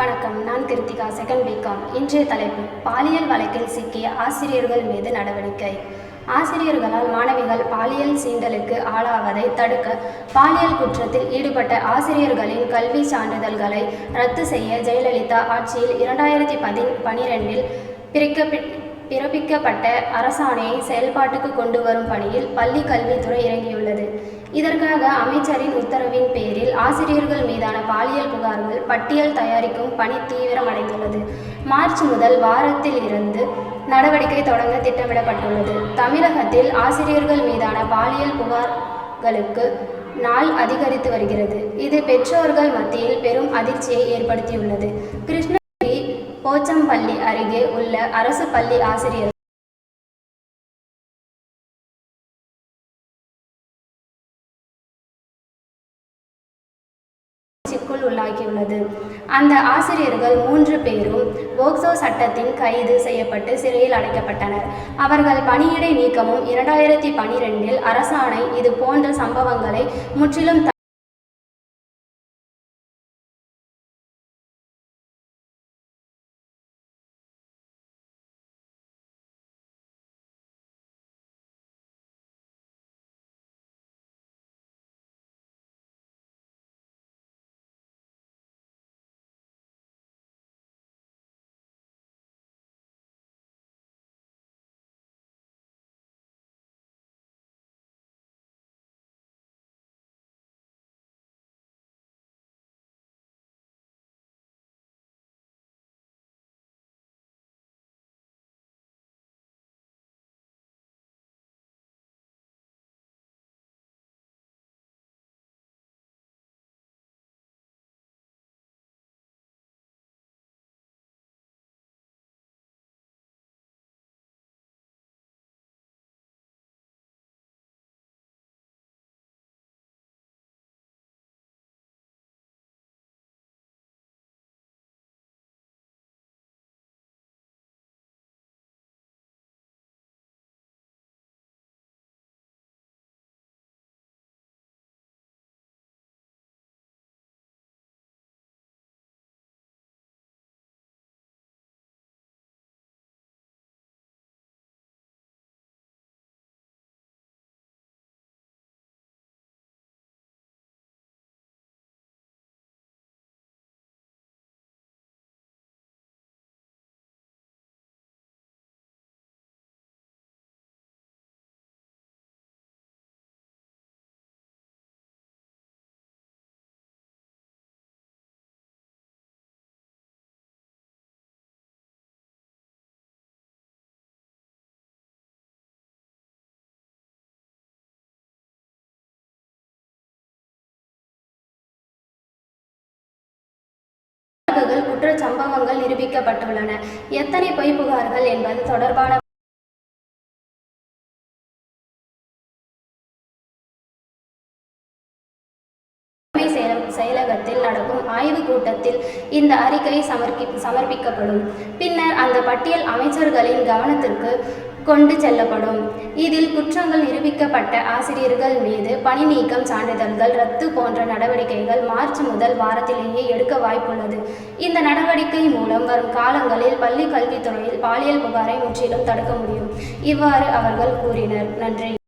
வணக்கம். நான் Kiruthika second BCom இன்றைய தலைப்பு பாலியல் வழக்கில் சிக்கிய ஆசிரியர்கள் மீது நடவடிக்கை. ஆசிரியர்களால் மாணவிகள் பாலியல் சீண்டலுக்கு ஆளாவதை தடுக்க பாலியல் குற்றத்தில் ஈடுபட்ட ஆசிரியர்களின் கல்வி சான்றிதழ்களை ரத்து செய்ய ஜெயலலிதா ஆட்சியில் இரண்டாயிரத்தி பதி பனிரெண்டில் பிரிக்கப்பி பிறப்பிக்கப்பட்ட அரசாணையை செயல்பாட்டுக்கு கொண்டு வரும் பணியில் பள்ளி கல்வித்துறை இறங்கியுள்ளது. இதற்காக அமைச்சரின் உத்தரவின் பேரில் ஆசிரியர்கள் மீதான பாலியல் புகார்கள் பட்டியல் தயாரிக்கும் பணி தீவிரமடைந்துள்ளது. மார்ச் முதல் வாரத்தில் இருந்து நடவடிக்கை தொடங்க திட்டமிடப்பட்டுள்ளது. தமிழகத்தில் ஆசிரியர்கள் மீதான பாலியல் புகார்களுக்கு நாள் அதிகரித்து வருகிறது. இது பெற்றோர்கள் மத்தியில் பெரும் அதிர்ச்சியை ஏற்படுத்தியுள்ளது. கிருஷ்ணகிரி போச்சம்பள்ளி அருகே உள்ள அரசு பள்ளி ஆசிரியர் சிக்குள் உள்ளாகியுள்ளது அந்த ஆசிரியர்கள் மூன்று பேரும் போக்சோ சட்டத்தின் கைது செய்யப்பட்டு சிறையில் அடைக்கப்பட்டனர். அவர்கள் பணியிடை நீக்கமும் இரண்டாயிரத்தி பனிரெண்டில் அரசாணை இது போன்ற சம்பவங்களை முற்றிலும் குற்றச் சம்பவங்கள் நிரூபிக்கப்பட்டுள்ளன. எத்தனை பொய் புகார்கள் என்பது தொடர்பான செயலகத்தில் நடக்கும் ஆய்வுக் கூட்டத்தில் இந்த அறிக்கை சமர்ப்பி சமர்ப்பிக்கப்படும். பின்னர் அந்த பட்டியல் அமைச்சர்களின் கவனத்திற்கு கொண்டு செல்லப்படும். இதில் குற்றங்கள் நிரூபிக்கப்பட்ட ஆசிரியர்கள் மீது பணி நீக்கம் சான்றிதழ்கள் ரத்து போன்ற நடவடிக்கைகள் மார்ச் முதல் வாரத்திலேயே எடுக்க வாய்ப்புள்ளது. இந்த நடவடிக்கை மூலம் வரும் காலங்களில் பள்ளி கல்வித்துறையில் பாலியல் புகாரை முற்றிலும் தடுக்க முடியும். இவ்வாறு அவர்கள் கூறினர். நன்றி.